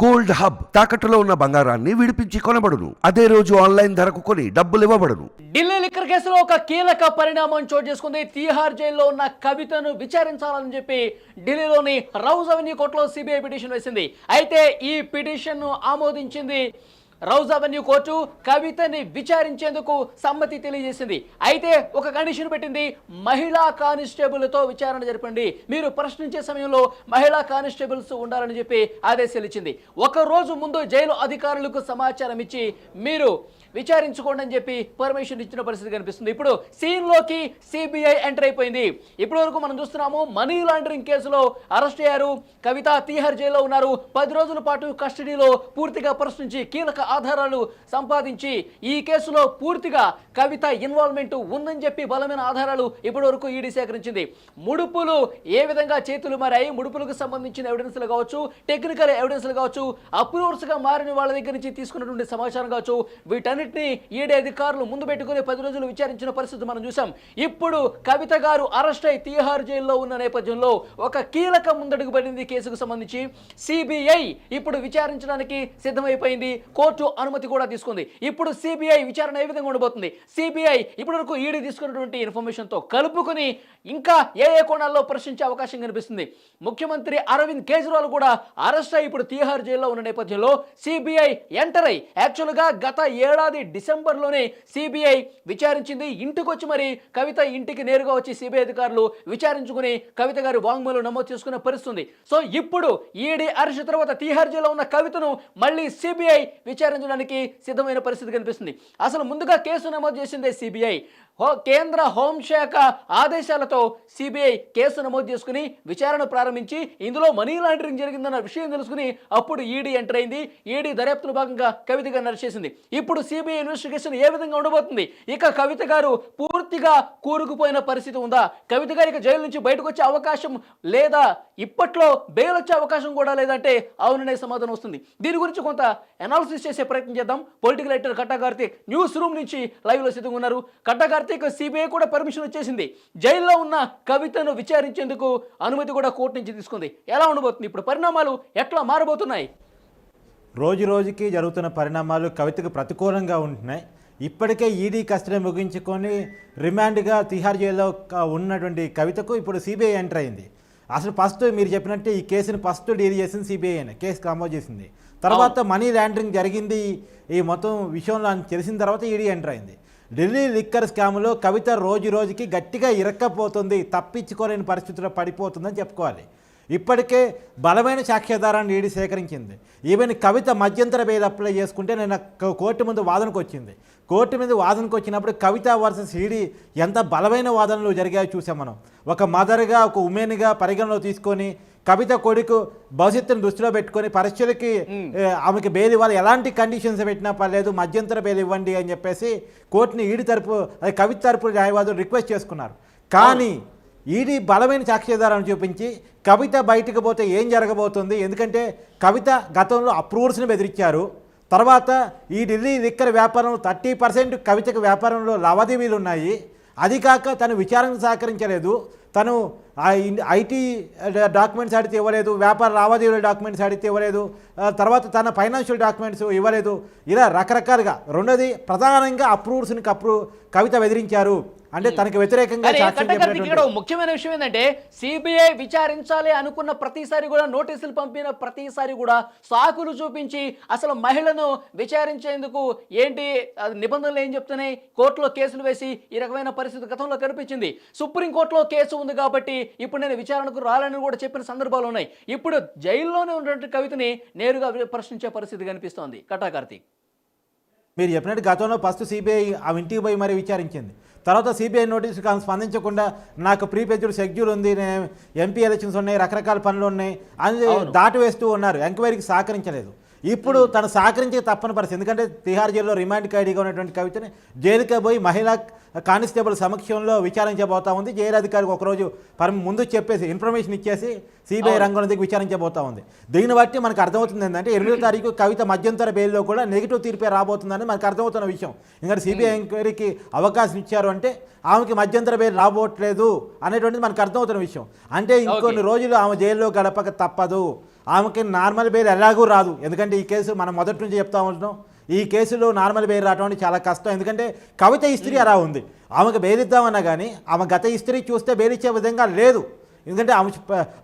Gold hub తాకట్టులో ఉన్న బంగారాన్ని విడిపించి కొనబడును. అదే రోజు ఆన్లైన్ ధరకు కొని డబ్బులు ఇవ్వబడును. ఢిల్లీ లిక్కర్ కేసులో ఒక కీలక పరిణామం చోటు చేసుకుంది. తీహార్ జైల్లో ఉన్న కవితను విచారించాలని చెప్పి ఢిల్లీలోని రౌజ్ అవెన్యూ కోర్టులో సిబిఐ పిటిషన్ వేసింది. అయితే ఈ పిటిషన్ను ఆమోదించింది రౌజ్ అవెన్యూ కోర్టు కవితని విచారించేందుకు సమ్మతి తెలియజేసింది. అయితే ఒక కండిషన్ పెట్టింది. మహిళా కానిస్టేబుల్తో విచారణ జరపండి మీరు ప్రశ్నించే సమయంలో మహిళా కానిస్టేబుల్స్ ఉండాలని చెప్పి ఆదేశాలు ఇచ్చింది ఒక రోజు ముందు జైలు అధికారులకు సమాచారం ఇచ్చి మీరు విచారించుకోండి అని చెప్పి పర్మిషన్ ఇచ్చిన పరిస్థితి కనిపిస్తుంది. ఇప్పుడు సీన్లోకి సిబిఐ ఎంటర్ అయిపోయింది. ఇప్పటి వరకు మనం చూస్తున్నాము మనీ లాండరింగ్ కేసులో అరెస్ట్ అయ్యారు. కవిత తీహార్ జైల్లో ఉన్నారు. పది రోజుల పాటు కస్టడీలో పూర్తిగా ప్రశ్నించి కీలక ఆధారాలు సంపాదించి ఈ కేసులో పూర్తిగా కవిత ఇన్వాల్వ్మెంట్ ఉందని చెప్పి బలమైన ఆధారాలు ఇప్పటి వరకు ఈడీ సేకరించింది. ముడుపులు ఏ విధంగా చేతులు మారాయి? ముడుపులకు సంబంధించిన ఎవిడెన్స్లు కావచ్చు టెక్నికల్ ఎవిడెన్స్లు కావచ్చు అప్రూవర్స్గా మారిన వాళ్ళ దగ్గర నుంచి తీసుకున్నటువంటి సమాచారం కావచ్చు వీటన్నిటిని ఈడీ అధికారులు ముందు పెట్టుకుని పది రోజులు విచారించిన పరిస్థితి మనం చూసాం ఇప్పుడు కవిత గారు అరెస్ట్ అయి తీహార్ జైల్లో ఉన్న నేపథ్యంలో ఒక కీలక ముందడుగు పడింది కేసుకు సంబంధించి. సిబిఐ ఇప్పుడు విచారించడానికి సిద్ధమైపోయింది. కోర్టు అనుమతి కూడా తీసుకుంది. ఇప్పుడు సిబిఐ విచారణ ఏ విధంగా ఉండబోతుంది? సిబిఐ ఇప్పటివరకు ఈడీ తీసుకున్నటువంటి ఇన్ఫర్మేషన్తో కలుపుకుని ఇంకా ఏ ఏ కోణాల్లో ప్రశ్నించే అవకాశం కనిపిస్తుంది? ముఖ్యమంత్రి అరవింద్ కేజ్రీవాల్ కూడా అరెస్ట్ అయి ఇప్పుడు తీహార్ జైల్లో ఉన్న నేపథ్యంలో సిబిఐ ఎంటర్ అయి యాక్చువల్గా గత ఏడాది డిసెంబర్లోనే సిబిఐ విచారించింది. ఇంటికి వచ్చి మరి కవిత ఇంటికి నేరుగా వచ్చి సిబిఐ అధికారులు విచారించుకుని కవిత గారి వాంగ్మూలం నమోదు చేసుకునే పరిస్థితుంది. సో ఇప్పుడు ఈడీ అరెస్ట్ తర్వాత తీహార్ జైల్లో ఉన్న కవితను మళ్ళీ సిబిఐ విచారించడానికి సిద్ధమైన పరిస్థితి కనిపిస్తుంది. అసలు ముందుగా కేసు నమోదు చేసిందే సిబిఐ. హో కేంద్ర హోంశాఖ ఆదేశాలతో సిబిఐ కేసు నమోదు చేసుకుని విచారణ ప్రారంభించి ఇందులో మనీ లాండరింగ్ జరిగిందన్న విషయం తెలుసుకుని అప్పుడు ఈడీ ఎంటర్ అయింది. ఈడీ దర్యాప్తులో భాగంగా కవిత నడిచేసింది. ఇప్పుడు సిబిఐ ఇన్వెస్టిగేషన్ ఏ విధంగా ఉండబోతుంది? ఇక కవిత గారు పూర్తిగా కూరుకుపోయిన పరిస్థితి ఉందా? కవిత గారికి జైలు నుంచి బయటకు వచ్చే అవకాశం లేదా? ఇప్పట్లో బెయిల్ వచ్చే అవకాశం కూడా లేదంటే అవుననే సమాధానం వస్తుంది. దీని గురించి కొంత అనాలిసిస్ చేసే ప్రయత్నం చేద్దాం. Political editor Katta Karthik news room నుంచి లైవ్లో సిద్ధంగా ఉన్నారు. కట్టా కార్తీక్ సిబిఐ కూడా పర్మిషన్ వచ్చేసింది. జైల్లో ఉన్న కవితను విచారించేందుకు అనుమతి కూడా కోర్టు నుంచి తీసుకుంది. ఎలా ఉండబోతుంది ఇప్పుడు? పరిణామాలు ఎట్లా మారబోతున్నాయి? రోజు రోజుకి జరుగుతున్న పరిణామాలు కవితకు ప్రతికూలంగా ఉంటున్నాయి. ఇప్పటికే ఈడీ కస్టడీ ముగించుకొని రిమాండ్గా తిహార్ జైల్లో ఉన్నటువంటి కవితకు ఇప్పుడు సిబిఐ ఎంటర్ అయింది. అసలు ఫస్ట్ మీరు చెప్పినట్టే ఈ కేసుని ఫస్ట్ డీల్ చేసింది సిబిఐ అని కేసు నమోదు చేసింది. తర్వాత మనీ లాండరింగ్ జరిగింది. ఈ మొత్తం విషయంలో తెలిసిన తర్వాత ఈడీ ఎంటర్ అయింది. ఢిల్లీ లిక్కర్ స్కామ్లో కవిత రోజు రోజుకి గట్టిగా ఇరక్కపోతుంది తప్పించుకోలేని పరిస్థితిలో పడిపోతుందని చెప్పుకోవాలి. ఇప్పటికే బలమైన సాక్ష్యాధారాన్ని ఈడీ సేకరించింది. ఈవెన్ కవిత మధ్యంతర బెయిల్ అప్లై చేసుకుంటే నేను కోర్టు ముందు వాదనకు వచ్చింది. కోర్టు మీద వాదనకు వచ్చినప్పుడు కవిత వర్సెస్ ఈడీ ఎంత బలమైన వాదనలు జరిగాయో చూసాం మనం. ఒక మదర్గా ఒక ఉమెన్గా పరిగణలో తీసుకొని కవిత కొడుకు భవిష్యత్తును దృష్టిలో పెట్టుకొని పరీక్షలకి ఆమెకి బెయిల్ ఇవ్వాలి. ఎలాంటి కండిషన్స్ పెట్టినా పర్లేదు మధ్యంతర బెయిల్ ఇవ్వండి అని చెప్పేసి కోర్టుని ఈడి తరపు అదే కవిత తరపు న్యాయవాదులు రిక్వెస్ట్ చేసుకున్నారు. కానీ ఈడీ బలమైన సాక్ష్యాధారాన్ని చూపించి కవిత బయటకు పోతే ఏం జరగబోతుంది? ఎందుకంటే కవిత గతంలో అప్రూవర్స్ని బెదిరించారు. తర్వాత ఈ ఢిల్లీ లిక్కర్ వ్యాపారం థర్టీ పర్సెంట్ కవితకు వ్యాపారంలో లావాదేవీలు ఉన్నాయి. అది కాక తను విచారణకు సహకరించలేదు. తను ఐటీ డాక్యుమెంట్స్ అడిగితే ఇవ్వలేదు. వ్యాపార లావాదేవీల డాక్యుమెంట్స్ అడిగితే ఇవ్వలేదు. తర్వాత తన ఫైనాన్షియల్ డాక్యుమెంట్స్ ఇవ్వలేదు. ఇలా రకరకాలుగా. రెండోది ప్రధానంగా అప్రూవ్స్ని అప్రూ కవిత బెదిరించారు. అంటే తనకి వ్యతిరేకంగా ఇక్కడ ముఖ్యమైన విషయం ఏంటంటే సిబిఐ విచారించాలి అనుకున్న ప్రతిసారి కూడా నోటీసులు పంపిన ప్రతిసారి కూడా సాకులు చూపించి అసలు మహిళను విచారించేందుకు ఏంటి అది నిబంధనలు ఏం చెప్తున్నాయి? కోర్టులో కేసులు వేసి ఈ రకమైన పరిస్థితి గతంలో కనిపించింది. సుప్రీంకోర్టులో కేసు ఉంది కాబట్టి ఇప్పుడు నేను విచారణకు రాలని కూడా చెప్పిన సందర్భాలు ఉన్నాయి. ఇప్పుడు జైల్లోనే ఉన్నటువంటి కవితని నేరుగా ప్రశ్నించే పరిస్థితి కనిపిస్తోంది. కటా కార్తీక్. మీరు చెప్పినట్టు గతంలో ఫస్ట్ సిబిఐ ఆ ఇంటికి పోయి మరి విచారించింది. తర్వాత సిబిఐ నోటీసు కాని స్పందించకుండా నాకు ప్రీ పెజ్డ్ షెడ్యూల్ ఉంది నేను ఎంపీ ఎలక్షన్స్ ఉన్నాయి రకరకాల పనులు ఉన్నాయి అని దాటి వేస్తూ ఉన్నారు. ఎంక్వైరీకి సహకరించలేదు. ఇప్పుడు తను సహకరించే తప్పని పరిస్థితి. ఎందుకంటే తిహార్ జైల్లో రిమాండ్ ఖైడీగా ఉన్నటువంటి కవితని జైలుకే పోయి మహిళా కానిస్టేబుల్ సమక్షంలో విచారించబోతా ఉంది. జైలు అధికారికి ఒకరోజు పరం ముందు చెప్పేసి ఇన్ఫర్మేషన్ ఇచ్చేసి సిబిఐ రంగంలో దిగి విచారించబోతా ఉంది. దీన్ని బట్టి మనకు అర్థమవుతుంది ఏంటంటే ఎనిమిదో తారీఖు కవిత మధ్యంతర బెయిల్లో కూడా నెగిటివ్ తీర్పే రాబోతుందని మనకు అర్థమవుతున్న విషయం. ఎందుకంటే సిబిఐ ఎంక్వైరీకి అవకాశం ఇచ్చారు అంటే ఆమెకి మధ్యంతర బెయిల్ రాబోట్లేదు అనేటువంటిది మనకు అర్థమవుతున్న విషయం. అంటే ఇంకొన్ని రోజులు ఆమె జైల్లో గడపక తప్పదు. ఆమెకి నార్మల్ బెయిల్ ఎలాగూ రాదు. ఎందుకంటే ఈ కేసు మనం మొదటి నుంచి చెప్తా ఉంటున్నాం. ఈ కేసులో నార్మల్ బెయిల్ రావడం అంటే చాలా కష్టం. ఎందుకంటే కవిత ఇస్త్రీ అలా ఉంది. ఆమెకు బెయిల్ ఇద్దామన్నా కానీ ఆమె గత ఇస్త్రీ చూస్తే బెయిల్ ఇచ్చే విధంగా లేదు. ఎందుకంటే ఆమె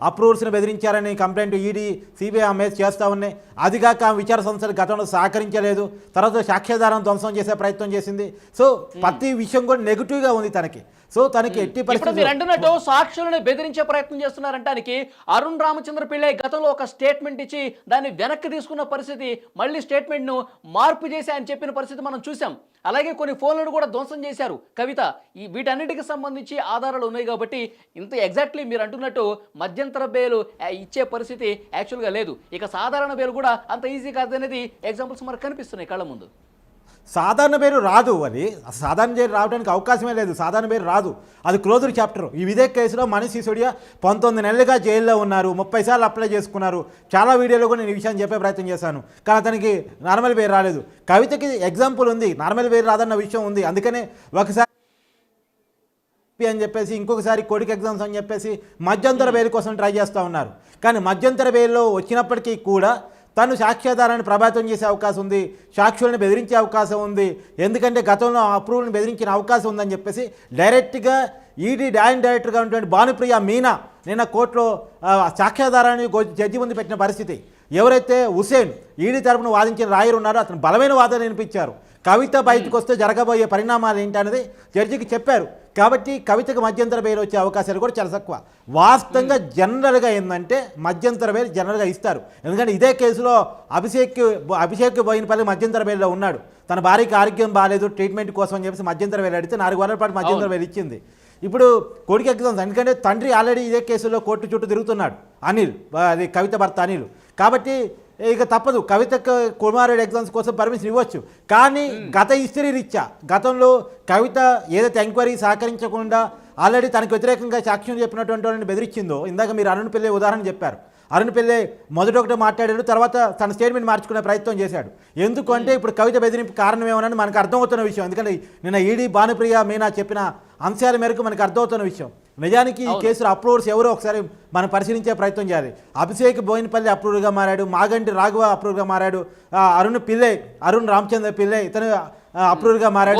అప్రూవల్స్ని బెదిరించారని కంప్లైంట్ ఈడీ సిబిఐ ఆమె చేస్తూ ఉన్నాయి. అది కాక ఆమె విచార సంస్థలు గతంలో సహకరించలేదు. తర్వాత సాక్ష్యాధారం ధ్వంసం చేసే ప్రయత్నం చేసింది. సో ప్రతి విషయం కూడా నెగిటివ్గా ఉంది తనకి. సో తనకి ఎట్టి పరిస్థితుల్లో అంటున్నట్టు సాక్షులను బెదిరించే ప్రయత్నం చేస్తున్నారంటానికి అరుణ్ రామచంద్ర పిళ్ళై గతంలో ఒక స్టేట్మెంట్ ఇచ్చి దాన్ని వెనక్కి తీసుకున్న పరిస్థితి మళ్ళీ స్టేట్మెంట్ను మార్పు చేసి ఆయన చెప్పిన పరిస్థితి మనం చూసాం అలాగే కొన్ని ఫోన్లను కూడా ధ్వంసం చేశారు. కవిత ఈ వీటన్నిటికి సంబంధించి ఆధారాలు ఉన్నాయి కాబట్టి ఇంత ఎగ్జాక్ట్లీ మీరు అంటున్నట్టు మధ్యంతర బెయిల్ ఇచ్చే పరిస్థితి యాక్చువల్గా లేదు. ఇక సాధారణ బెయిల్ కూడా అంత ఈజీ కాదనేది ఎగ్జాంపుల్స్ మనకు కనిపిస్తున్నాయి కళ్ళ ముందు. సాధారణ పేరు రాదు అది సాధారణ పేరు రావడానికి అవకాశమే లేదు. సాధారణ పేరు రాదు. అది క్లోజ్డ్ చాప్టర్. ఈ ఇదే కేసులో మనీష్ సిసోడియా పంతొమ్మిది నెలలుగా జైల్లో ఉన్నారు. ముప్పై సార్లు అప్లై చేసుకున్నారు. చాలా వీడియోలో కూడా నేను ఈ విషయాన్ని చెప్పే ప్రయత్నం చేశాను. కానీ అతనికి నార్మల్ పేరు రాలేదు. కవితకి ఎగ్జాంపుల్ ఉంది. నార్మల్ పేరు రాదన్న విషయం ఉంది. అందుకనే ఒకసారి అని చెప్పేసి ఇంకొకసారి కొడుకు ఎగ్జామ్స్ అని చెప్పేసి మధ్యంతర బెయిల్ కోసం ట్రై చేస్తూ ఉన్నారు. కానీ మధ్యంతర బెయిల్లో వచ్చినప్పటికీ కూడా తను సాక్ష్యాధారాన్ని ప్రభావితం చేసే అవకాశం ఉంది సాక్షులను బెదిరించే అవకాశం ఉంది. ఎందుకంటే గతంలో అప్రూవల్ని బెదిరించిన అవకాశం ఉందని చెప్పేసి డైరెక్ట్గా ఈడీ డాయన్ డైరెక్టర్గా ఉన్నటువంటి భానుప్రియ మీనా నిన్న కోర్టులో సాక్ష్యాధారాన్ని జడ్జి ముందు పెట్టిన పరిస్థితి. ఎవరైతే హుసేన్ ఈడీ తరపున వాదించిన రాయరు ఉన్నారో అతను బలమైన వాదన వినిపించారు. కవిత బయటకు వస్తే జరగబోయే పరిణామాలు ఏంటనేది జడ్జికి చెప్పారు. కాబట్టి కవితకు మధ్యంతర బెయిల్ వచ్చే అవకాశాలు కూడా చాలా తక్కువ. వాస్తవంగా జనరల్గా ఏంటంటే మధ్యంతర బెయిల్ జనరల్గా ఇస్తారు. ఎందుకంటే ఇదే కేసులో అభిషేక్ అభిషేక్ బోయినపల్లి మధ్యంతర బెయిల్లో ఉన్నాడు. తన భార్యకి ఆరోగ్యం బాగాలేదు ట్రీట్మెంట్ కోసం అని చెప్పేసి మధ్యంతర బెయిల్ అడిగితే నాలుగు వారాల పాటు మధ్యంతర బెయిల్ ఇచ్చింది. ఇప్పుడు కొడుకు ఎగ్జామ్స్ ఎందుకంటే తండ్రి ఆల్రెడీ ఇదే కేసులో కోర్టు చుట్టూ తిరుగుతున్నాడు. అనిల్ అది కవిత భర్త అనిల్. కాబట్టి ఇక తప్పదు. కవిత కుమారుడు ఎగ్జామ్స్ కోసం పర్మిషన్ ఇవ్వచ్చు. కానీ గత హిస్టరీ రీత్యా గతంలో కవిత ఏదైతే ఎంక్వైరీ సహకరించకుండా ఆల్రెడీ తనకు వ్యతిరేకంగా సాక్ష్యం చెప్పినటువంటి వాళ్ళని బెదిరించిందో ఇందాక మీరు అరుణ్ పిల్లే ఉదాహరణ చెప్పారు. అరుణ్ పిల్లే మొదట ఒకటి మాట్లాడాడు తర్వాత తన స్టేట్మెంట్ మార్చుకునే ప్రయత్నం చేశాడు. ఎందుకు అంటే ఇప్పుడు కవిత బెదిరింపు కారణం ఏమోనని మనకు అర్థమవుతున్న విషయం. ఎందుకంటే నిన్న ఈడీ భానుప్రియ మీనా చెప్పిన అంశాల మేరకు మనకు అర్థమవుతున్న విషయం. నిజానికి ఈ కేసులో అప్రూవర్స్ ఎవరో ఒకసారి మనం పరిశీలించే ప్రయత్నం చేయాలి. అభిషేక్ బోయినపల్లి అప్రూవర్గా మారాడు మాగంటి రాఘవ అప్రూవర్గా మారాడు అరుణ్ పిల్లే అరుణ్ రామచంద్ర పిల్లే ఇతను అప్రూవర్గా మారాడు.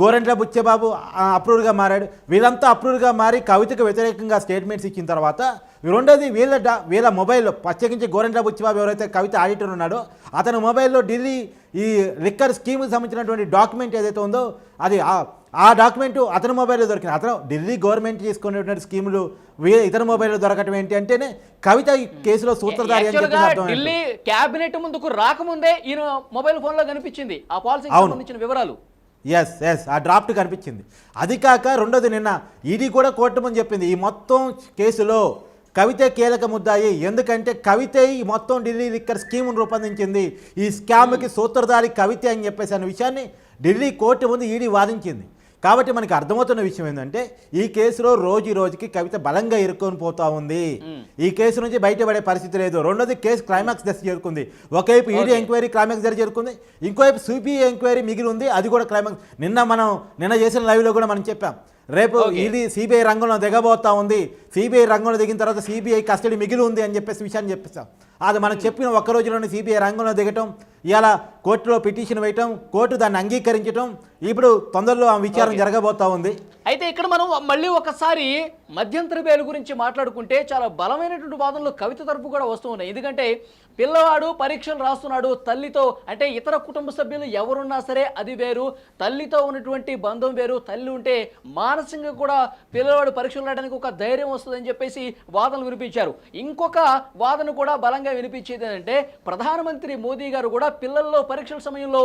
గోరంట్ల బుచ్చబాబు అప్రూవ్గా మారాడు. వీళ్ళంతా అప్రూవ్గా మారి కవితకు వ్యతిరేకంగా స్టేట్మెంట్స్ ఇచ్చిన తర్వాత రెండోది వీళ్ళ వీళ్ళ మొబైల్లో ప్రత్యేకించి గోరంట్ల బుచ్చబాబు ఎవరైతే కవిత ఆడిటర్ ఉన్నాడో అతని మొబైల్లో ఢిల్లీ ఈ లిక్కర్ స్కీమ్కి సంబంధించినటువంటి డాక్యుమెంట్ ఏదైతే ఉందో అది ఆ- డాక్యుమెంట్ అతని మొబైల్లో దొరికింది. అతను ఢిల్లీ గవర్నమెంట్ తీసుకునేటువంటి స్కీములు వీ ఇతని మొబైల్లో దొరకటం ఏంటి అంటేనే కవిత ఈ కేసులో సూత్రధారి అని చెప్పి ఢిల్లీ క్యాబినెట్ ముందుకు రాకముందే ఈయన మొబైల్ ఫోన్లో కనిపించింది. ఆ పాలసీకి అవును. సంబంధించిన వివరాలు. ఎస్ ఎస్ ఆ డ్రాఫ్ట్ కనిపించింది. అది కాక రెండోది నిన్న ఈడీ కూడా కోర్టు ముందు చెప్పింది ఈ మొత్తం కేసులో కవితే కీలక ముద్దాయి. ఎందుకంటే కవితే ఈ మొత్తం ఢిల్లీ లిక్కర్ స్కీమ్ను రూపొందించింది. ఈ స్కామ్కి సూత్రధారి కవితే అని చెప్పేసి అనే విషయాన్ని ఢిల్లీ కోర్టు ముందు ఈడీ వాదించింది. కాబట్టి మనకి అర్థమవుతున్న విషయం ఏంటంటే ఈ కేసులో రోజు రోజుకి కవిత బలంగా ఇరుక్కొని పోతా ఉంది. ఈ కేసు నుంచి బయటపడే పరిస్థితి లేదు. రెండోది కేసు క్లైమాక్స్ దశ చేరుకుంది. ఒకవైపు ఈడీ ఎంక్వైరీ క్లైమాక్స్ దగ్గర చేరుకుంది. ఇంకోవైపు సిబిఐ ఎంక్వైరీ మిగిలి ఉంది అది కూడా క్లైమాక్స్ నిన్న మనం నిన్న చేసిన లైవ్లో కూడా మనం చెప్పాం. రేపు ఈడీ సిబిఐ రంగంలో దిగబోతా ఉంది. సిబిఐ రంగంలో దిగిన తర్వాత సిబిఐ కస్టడీ మిగిలి ఉంది అని చెప్పేసి విషయాన్ని చెప్పేస్తాం అది మనం చెప్పిన ఒక్క రోజులోనే సిబిఐ రంగంలో దిగటం ఇవాళ కోర్టులో పిటిషన్ వేయటం కోర్టు దాన్ని అంగీకరించటం ఇప్పుడు తొందరలో ఆ విచారణ జరగబోతా ఉంది. అయితే ఇక్కడ మనం మళ్ళీ ఒకసారి మధ్యంతర బెయిల్ గురించి మాట్లాడుకుంటే చాలా బలమైనటువంటి వాదనలు కవిత తరపు కూడా వస్తూ ఉన్నాయి. ఎందుకంటే పిల్లవాడు పరీక్షలు రాస్తున్నాడు తల్లితో అంటే ఇతర కుటుంబ సభ్యులు ఎవరున్నా సరే అది వేరు తల్లితో ఉన్నటువంటి బంధం వేరు తల్లి ఉంటే మానసికంగా కూడా పిల్లవాడు పరీక్షలు రాయడానికి ఒక ధైర్యం వస్తుందని చెప్పేసి వాదనలు వినిపించారు. ఇంకొక వాదన కూడా బలంగా వినిపించేది ఏంటంటే ప్రధానమంత్రి మోదీ గారు కూడా పిల్లల్లో పరీక్షల సమయంలో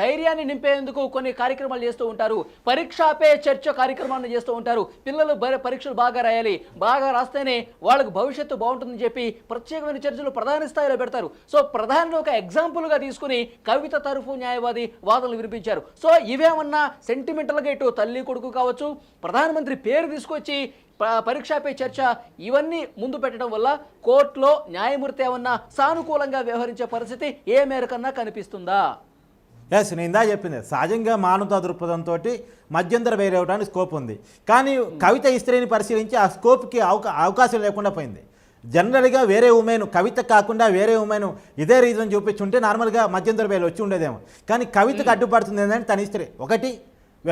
ధైర్యాన్ని నింపేందుకు కొన్ని కార్యక్రమాలు చేస్తూ ఉంటారు. పరీక్షాపే చర్చ కార్యక్రమాన్ని చేస్తూ ఉంటారు. పిల్లలు పరీక్షలు బాగా రాయాలి. బాగా రాస్తేనే వాళ్ళకు భవిష్యత్తు బాగుంటుందని చెప్పి ప్రత్యేకమైన చర్చలు ప్రధాన స్థాయిలో పెడతారు. సో ప్రధాని ఒక ఎగ్జాంపుల్గా తీసుకుని కవిత తరఫు న్యాయవాది వాదనలు వినిపించారు. సో ఇవేమన్నా సెంటిమెంటల్గా ఇటు తల్లి కొడుకు కావచ్చు ప్రధానమంత్రి పేరు తీసుకొచ్చి పరీక్షపై చర్చ ఇవన్నీ ముందు పెట్టడం వల్ల కోర్టులో న్యాయమూర్తి ఏమన్నా సానుకూలంగా వ్యవహరించే పరిస్థితి ఏ మేరకన్నా కనిపిస్తుందా? ఎస్ నేను ఇందా చెప్పింది. సహజంగా మానవతా దృక్పథంతో మధ్యంతర ఇవ్వడానికి స్కోప్ ఉంది. కానీ కవిత ఇస్త్రీని పరిశీలించి ఆ స్కోప్కి అవకా అవకాశం లేకుండా పోయింది. జనరల్గా వేరే ఉమెన్ కవిత కాకుండా వేరే ఉమెన్ ఇదే రీజన్ చూపించుంటే నార్మల్గా మధ్యంతర వేలు వచ్చి ఉండేదేమో. కానీ కవితకు అడ్డుపడుతుంది ఏంటంటే తన ఇస్త్రీ. ఒకటి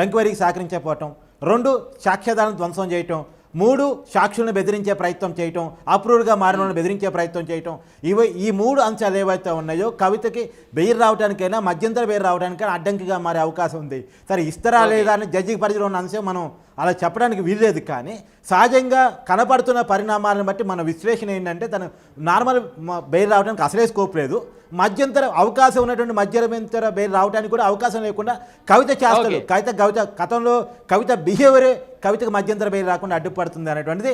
ఎంక్వైరీకి సహకరించకపోవటం. రెండు సాక్ష్యాధారం ధ్వంసం చేయటం. మూడు సాక్షులను బెదిరించే ప్రయత్నం చేయటం అప్రూవ్డ్గా మారిన బెదిరించే ప్రయత్నం చేయటం ఇవి ఈ మూడు అంశాలు ఏవైతే ఉన్నాయో కవితకి బెయిల్ రావడానికైనా మధ్యంతర బెయిల్ రావడానికైనా అడ్డంకిగా మారే అవకాశం ఉంది. సరే ఇస్తారా లేదా అని జడ్జికి పరిధిలో ఉన్న అంశం మనం అలా చెప్పడానికి వీల్లేదు కానీ సహజంగా కనపడుతున్న పరిణామాలను బట్టి మన విశ్లేషణ ఏంటంటే తను నార్మల్ బెయిల్ రావడానికి అసలే స్కోప్ లేదు మధ్యంతర అవకాశం ఉన్నటువంటి మధ్యంతర బెయిల్ రావడానికి కూడా అవకాశం లేకుండా కవిత Okay. కవిత కవిత గతంలో కవిత బిహేవియరే కవితకు మధ్యంతర బెయిల్ రాకుండా అడ్డుపడుతుంది అనేటువంటిది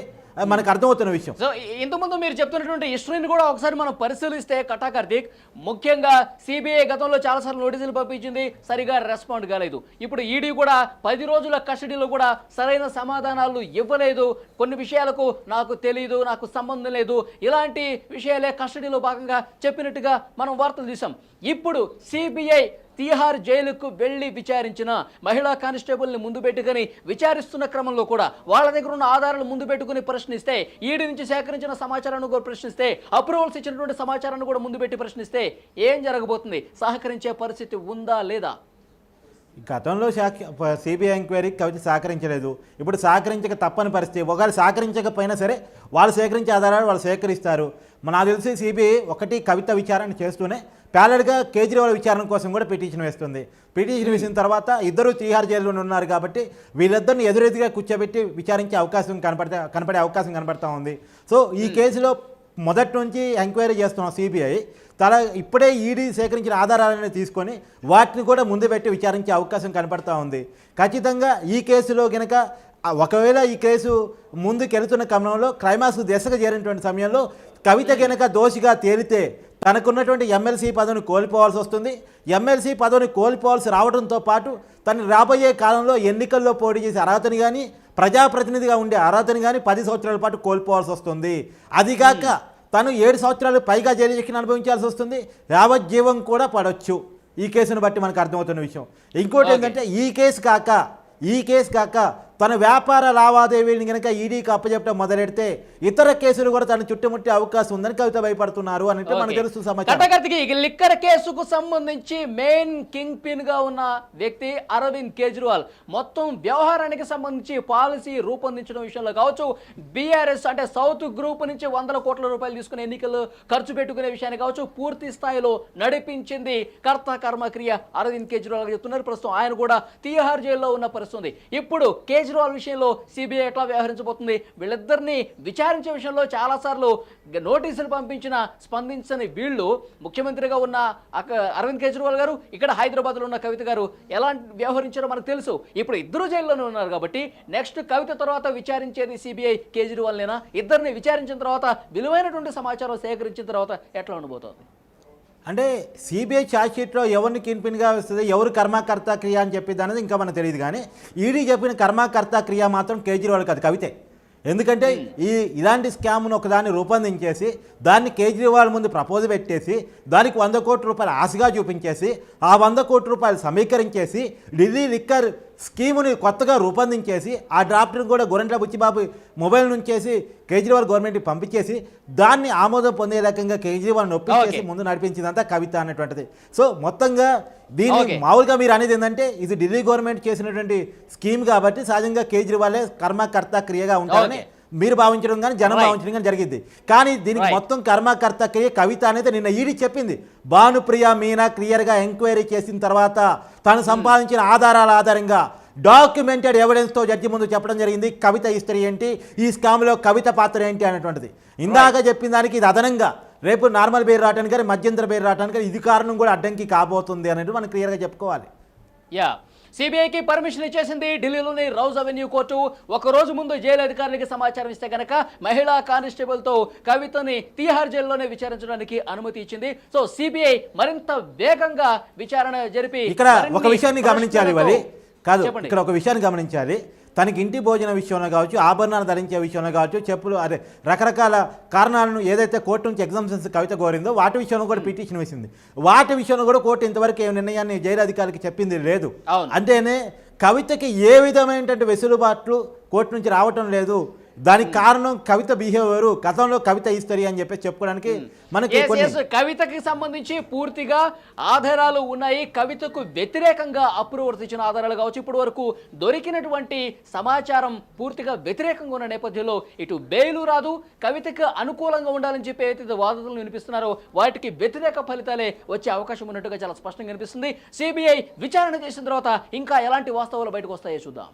మనకు అర్థమవుతున్న విషయం. సో ఇంతకుముందు మీరు చెప్తున్నటువంటి హిస్టరీని కూడా ఒకసారి మనం పరిశీలిస్తే కటా కార్తీక్ ముఖ్యంగా సిబిఐ గతంలో చాలాసార్లు నోటీసులు పంపించింది సరిగా రెస్పాండ్ కాలేదు. ఇప్పుడు ఈడీ కూడా పది రోజుల కస్టడీలో కూడా సరైన సమాధానాలు ఇవ్వలేదు. కొన్ని విషయాలకు నాకు తెలియదు నాకు సంబంధం లేదు. ఇలాంటి విషయాలే కస్టడీలో భాగంగా చెప్పినట్టుగా మనం వార్తలు చూసాం ఇప్పుడు సిబిఐ తీహార్ జైలుకు వెళ్ళి విచారించిన మహిళా కానిస్టేబుల్ని ముందు పెట్టుకుని విచారిస్తున్న క్రమంలో కూడా వాళ్ళ దగ్గర ఉన్న ఆధారాలు ముందు పెట్టుకుని ప్రశ్నిస్తే ఈడీ నుంచి సేకరించిన సమాచారాన్ని కూడా ప్రశ్నిస్తే అప్రూవల్స్ ఇచ్చినటువంటి సమాచారాన్ని కూడా ముందు పెట్టి ప్రశ్నిస్తే ఏం జరగబోతుంది? సహకరించే పరిస్థితి ఉందా లేదా? గతంలో సిబిఐ ఎంక్వైరీకి కవిత సహకరించలేదు. ఇప్పుడు సహకరించక తప్పని పరిస్థితి. ఒకవేళ సహకరించకపోయినా సరే వాళ్ళు సేకరించే ఆధారాలు వాళ్ళు సేకరిస్తారు. నాకు తెలిసి సిబిఐ ఒకటి కవిత విచారణ చేస్తూనే ప్యాలెడ్గా కేజ్రీవాల్ విచారణ కోసం కూడా పిటిషన్ వేస్తుంది. పిటిషన్ వేసిన తర్వాత ఇద్దరు తీహార్ జైల్లోనే ఉన్నారు కాబట్టి వీళ్ళిద్దరిని ఎదురెదురుగా కూర్చోబెట్టి విచారించే అవకాశం కనపడతా కనపడే అవకాశం కనపడతా ఉంది. సో ఈ కేసులో మొదటి నుంచి ఎంక్వైరీ చేస్తున్నాం సిబిఐ. తల ఇప్పుడే ఈడీ సేకరించిన ఆధారాలను తీసుకొని వాటిని కూడా ముందు పెట్టి విచారించే అవకాశం కనపడతా ఉంది. ఖచ్చితంగా ఈ కేసులో కనుక ఒకవేళ ఈ కేసు ముందుకెళ్తున్న క్రమంలో క్రైమాక్స్ దశగా చేరినటువంటి సమయంలో కవిత కనుక దోషిగా తేలితే తనకున్నటువంటి ఎమ్మెల్సీ పదవిని కోల్పోవాల్సి వస్తుంది. ఎమ్మెల్సీ పదవిని కోల్పోవాల్సి రావడంతో పాటు తను రాబోయే కాలంలో ఎన్నికల్లో పోటీ చేసే అర్హతని కానీ ప్రజాప్రతినిధిగా ఉండే అర్హతని కానీ పది సంవత్సరాల పాటు కోల్పోవాల్సి వస్తుంది. అదిగాక తను ఏడు సంవత్సరాలు పైగా జైలు శిక్షణ అనుభవించాల్సి వస్తుంది. యావజ్జీవం కూడా పడవచ్చు ఈ కేసును బట్టి మనకు అర్థమవుతున్న విషయం. ఇంకోటి. ఏంటంటే ఈ కేసు కాక ఈ కేసు కాక తన వ్యాపార లావాదేవీని కనుక ఈడీకి అప్పచెప్పడం మొదలెడితే ఇతర కేసులు కూడా తను చుట్టుముట్టే అవకాశం ఉందని కవిత భయపడుతున్నారు అంటే మనకు తెలుసు సమాచారం. కటకర్తికి ఈ లిక్కర్ కేసుకు సంబంధించి మెయిన్ కింగ్ పిన్గా ఉన్న వ్యక్తి అరవింద్ కేజ్రీవాల్. మొత్తం వ్యవహారానికి సంబంధించి పాలసీ రూపొందించడం విషయంలో కావచ్చు బీఆర్ఎస్ అంటే సౌత్ గ్రూప్ నుంచి వందల కోట్ల రూపాయలు తీసుకుని ఎన్నికలు ఖర్చు పెట్టుకునే విషయాన్ని కావచ్చు పూర్తి స్థాయిలో నడిపించింది కర్త కర్మక్రియ అరవింద్ కేజ్రీవాల్ చెప్తున్నారు. ప్రస్తుతం ఆయన కూడా తీహార్ జైల్లో ఉన్న పరిస్థితి ఇప్పుడు కేజ్రీవాల్ విషయంలో సిబిఐ ఎట్లా వ్యవహరించబోతుంది? వీళ్ళిద్దరినీ విచారించే విషయంలో చాలాసార్లు నోటీసులు పంపించిన స్పందించని వీళ్ళు ముఖ్యమంత్రిగా ఉన్న అరవింద్ కేజ్రీవాల్ గారు ఇక్కడ హైదరాబాద్లో ఉన్న కవిత గారు ఎలా వ్యవహరించారో మనకు తెలుసు. ఇప్పుడు ఇద్దరు జైల్లోనే ఉన్నారు కాబట్టి నెక్స్ట్ కవిత తర్వాత విచారించేది సిబిఐ కేజ్రీవాల్నేనా? ఇద్దరిని విచారించిన తర్వాత విలువైనటువంటి సమాచారం సేకరించిన తర్వాత ఎట్లా ఉండబోతోంది? అంటే సిబిఐ ఛార్జ్షీట్లో ఎవరిని కిన్పిన్గా వస్తుంది? ఎవరు కర్మకర్త క్రియ అని చెప్పేది అనేది ఇంకా మనకు తెలియదు కానీ ఈడీ చెప్పిన కర్మకర్త క్రియ మాత్రం కేజ్రీవాల్ కాదు కవితే. ఎందుకంటే ఈ ఇలాంటి స్కామ్ను ఒకదాన్ని రూపొందించేసి దాన్ని కేజ్రీవాల్ ముందు ప్రపోజ్ పెట్టేసి దానికి వంద కోట్ల రూపాయలు ఆశగా చూపించేసి ఆ వంద కోట్ల రూపాయలు సమీకరించేసి ఢిల్లీ లిక్కర్ స్కీముని కొత్తగా రూపొందించేసి ఆ డ్రాఫ్ట్ని కూడా గొరెంట్ల బుచ్చిబాబు మొబైల్ నుంచేసి కేజ్రీవాల్ గవర్నమెంట్కి పంపించేసి దాన్ని ఆమోదం పొందే రకంగా కేజ్రీవాల్ నొప్పించేసి Okay. ముందు నడిపించిందంతా కవిత అనేటువంటిది సో మొత్తంగా దీన్ని. మామూలుగా మీరు అనేది ఏంటంటే ఇది ఢిల్లీ గవర్నమెంట్ చేసినటువంటి స్కీమ్ కాబట్టి సహజంగా కేజ్రీవాలే కర్మకర్త క్రియగా ఉంటారని. మీరు భావించడం కానీ జనం. భావించడం కానీ జరిగింది. కానీ దీనికి. మొత్తం కర్మకర్త క్రియ కవిత అనేది నిన్న ఈడీ చెప్పింది. భానుప్రియ మీనా క్లియర్గా ఎంక్వైరీ చేసిన తర్వాత తను సంపాదించిన ఆధారాల ఆధారంగా డాక్యుమెంటెడ్ ఎవిడెన్స్తో జడ్జి ముందు చెప్పడం జరిగింది. కవిత హిస్టరీ ఏంటి? ఈ స్కామ్లో కవిత పాత్ర ఏంటి అనేటువంటిది. ఇందాక చెప్పిన దానికి ఇది అదనంగా రేపు నార్మల్ బెయిల్ రావడానికి కానీ మధ్యంతర బెయిల్ రావడానికి కానీ ఇది కారణం కూడా అడ్డంకి కాబోతుంది అనేది మనం క్లియర్గా చెప్పుకోవాలి. యా సిబిఐకి పర్మిషన్ ఇచ్చేసింది ఢిల్లీలోని రౌజ్ అవెన్యూ కోర్టు. ఒక రోజు ముందు జైలు అధికారులకి సమాచారం ఇస్తే గనక మహిళా కానిస్టేబుల్తో కవితని తీహార్ జైల్లోనే విచారించడానికి అనుమతి ఇచ్చింది. సో సిబిఐ మరింత వేగంగా విచారణ జరిపి ఇక్కడ ఒక విషయాన్ని గమనించాలి కాదు. ఇక్కడ ఒక విషయాన్ని గమనించాలి. తనకి ఇంటి భోజనం విషయంలో కావచ్చు ఆభరణాలు ధరించే విషయంలో కావచ్చు చెప్పులు అదే రకరకాల కారణాలను ఏదైతే కోర్టు నుంచి ఎగ్జామ్షన్స్ కవిత కోరిందో వాటి విషయంలో కూడా పిటిషన్ వేసింది. వాటి విషయంలో కూడా కోర్టు ఇంతవరకు ఏ నిర్ణయాన్ని జైలు అధికారికి చెప్పింది లేదు. అంటేనే కవితకి ఏ విధమైనటువంటి వెసులుబాట్లు కోర్టు నుంచి రావటం లేదు. దానికి కారణం కవిత బిహేవియర్ గతంలో కవిత హిస్టరీ అని చెప్పి చెప్పుకోవడానికి మనకి కొన్ని yes, కవితకి సంబంధించి పూర్తిగా ఆధారాలు ఉన్నాయి. కవితకు వ్యతిరేకంగా అప్రూవర్స్ ఇచ్చిన ఆధారాలు కావచ్చు. ఇప్పటి వరకు దొరికినటువంటి సమాచారం పూర్తిగా వ్యతిరేకంగా ఉన్న నేపథ్యంలో ఇటు బెయిలు రాదు. కవితకు అనుకూలంగా ఉండాలని చెప్పి ఏదైతే వాదనలు వినిపిస్తున్నారో వాటికి వ్యతిరేక ఫలితాలే వచ్చే అవకాశం ఉన్నట్టుగా చాలా స్పష్టంగా కనిపిస్తుంది సిబిఐ విచారణ చేసిన తర్వాత ఇంకా ఎలాంటి వాస్తవాలు బయటకు వస్తాయో చూద్దాం.